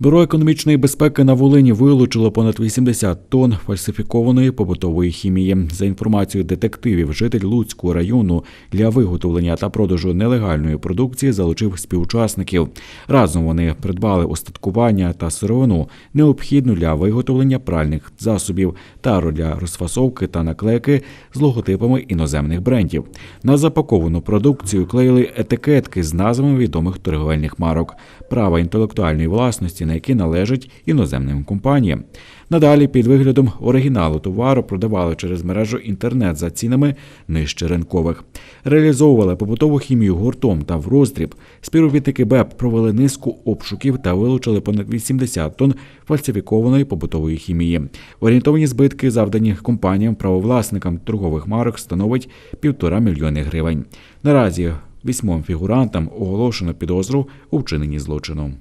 Бюро економічної безпеки на Волині вилучило понад 80 тонн фальсифікованої побутової хімії. За інформацією детективів, житель Луцького району для виготовлення та продажу нелегальної продукції залучив співучасників. Разом вони придбали остаткування та сировину, необхідну для виготовлення пральних засобів, тару для розфасовки та наклейки з логотипами іноземних брендів. На запаковану продукцію клеїли етикетки з назвами відомих торговельних марок, права інтелектуальної власності, на які належать іноземним компаніям. Надалі під виглядом оригіналу товару продавали через мережу інтернет за цінами нижче ринкових. Реалізовували побутову хімію гуртом та в роздріб. Співробітники БЕП провели низку обшуків та вилучили понад 80 тонн фальсифікованої побутової хімії. Орієнтовані збитки, завдані компаніям правовласникам торгових марок, становить півтора мільйони гривень. Наразі вісьмом фігурантам оголошено підозру у вчиненні злочину.